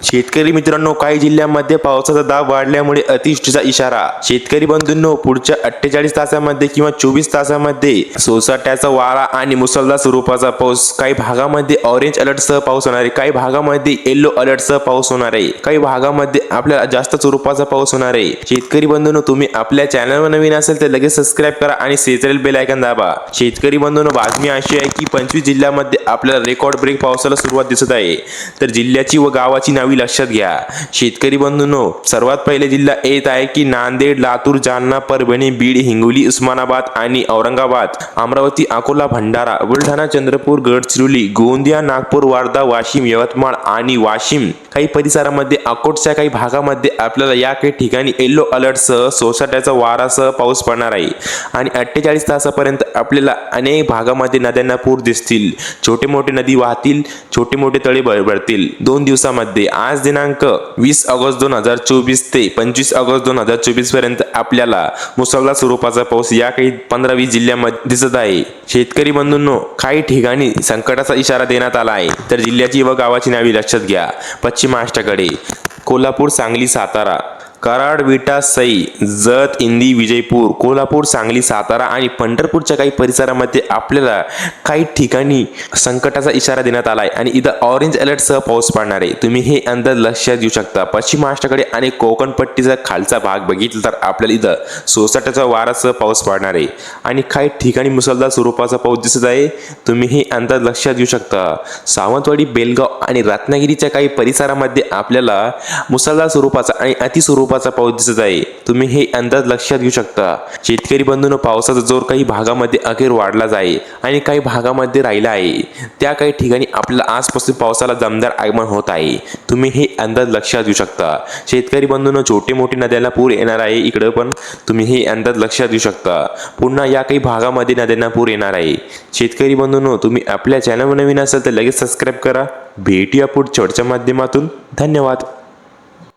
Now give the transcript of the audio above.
शेतकरी मित्रांनो काही जिल्ह्यांमध्ये पावसाचा दाब वाढल्यामुळे अतिवृष्टीचा इशारा. शेतकरी बंधूंनो पुढच्या अठ्ठेचाळीस तासामध्ये किंवा चोवीस तासामध्ये सोसाट्याचा वारा आणि मुसळधार स्वरूपाचा पाऊस काही भागामध्ये ऑरेंज अलर्टसह पाऊस होणार आहे काही भागामध्ये येल्लो अलर्टसह पाऊस होणार आहे काही भागामध्ये आपल्याला जास्त स्वरूपाचा पाऊस होणार आहे. शेतकरी बंधूंनो तुम्ही आपल्या चॅनलवर नवीन असेल तर लगेच सबस्क्राईब करा आणि सेजरेल बेल आयकन दाबा. शेतकरी बंधूंनो बातमी अशी आहे की पंचवीस जिल्ह्यामध्ये आपल्याला रेकॉर्ड ब्रेक पावसाला सुरुवात दिसत आहे. तर जिल्ह्याची व गावाची नावे लक्षात घ्या. शेतकरी बंधूंनो सर्वात पहिले जिल्हा येत आहे की नांदेड लातूर जालना परभणी बीड हिंगोली उस्मानाबाद आणि औरंगाबाद अमरावती अकोला भंडारा बुलढाणा चंद्रपूर गडचिरोली गोंदिया नागपूर वार्धा वाशिम यवतमाळ आणि वाशिम. काही परिसरामध्ये अकोटच्या काही भागामध्ये आपल्याला या काही ठिकाणी येल्लो अलर्टसह सोसाट्याचा वारासह पाऊस पडणार आहे. आणि अठ्ठेचाळीस तासापर्यंत आपल्याला अनेक भागामध्ये नद्यांना पूर दिसतील. छोटे मोठे नदी वाहतील छोटे मोठे तळे भर- भरतील दोन दिवसामध्ये आज दिनांक वीस ऑगस्ट दोन हजार चोवीस ते पंचवीस ऑगस्ट दोन हजार चोवीसपर्यंत आपल्याला मुसळधार स्वरूपाचा पाऊस या काही पंधरा वीस जिल्ह्यामध्ये दिसत आहे. शेतकरी बंधूंनो काही ठिकाणी संकटाचा इशारा देण्यात आला आहे. तर जिल्ह्याची व गावाची नावे लक्षात घ्या. पश्चिम महाराष्ट्राकडे. कोल्हापूर सांगली सातारा. कराड विटा सई जत इंदी विजयपूर कोल्हापूर सांगली सातारा आणि पंढरपूरच्या काही परिसरामध्ये आपल्याला काही ठिकाणी संकटाचा इशारा देण्यात आला आहे आणि इथं ऑरेंज अलर्टसह पाऊस पडणार आहे. तुम्ही हे अंदाज लक्षात घेऊ शकता. पश्चिम महाराष्ट्राकडे आणि कोकणपट्टीचा खालचा भाग बघितला तर आपल्याला इथं सोसाट्याचा वारासह पाऊस पडणार आहे. आणि काही ठिकाणी मुसळधार स्वरूपाचा पाऊस दिसत आहे. तुम्ही हे अंदाज लक्षात घेऊ शकता. सावंतवाडी बेलगाव आणि रत्नागिरीच्या काही परिसरामध्ये आपल्याला मुसळधार स्वरूपाचा आणि अति स्वरूपाचा पाऊस दिसत आहे. तुम्ही हे अंदाज लक्षात घेऊ शकता. शेतकरी बंधूंनो पावसाचा जोर काही भागामध्ये अखेर वाढलाच आहे आणि काही भागामध्ये राहिला आहे. त्या काही ठिकाणी आपल्याला आजपासून पावसाला दमदार आगमन होत आहे. तुम्ही हे अंदाज लक्षात घेऊ शकता. शेतकरी बंधूंनो छोटे मोठे नद्यांना पूर येणार आहे इकडं पण तुम्ही हे अंदाज लक्षात घेऊ शकता. पुन्हा या काही भागामध्ये नद्यांना पूर येणार आहे. शेतकरी बंधूंनो तुम्ही आपल्या चॅनलवर नवीन असाल तर लगेच सबस्क्राईब करा. भेटूया पुढच्या माध्यमातून. धन्यवाद.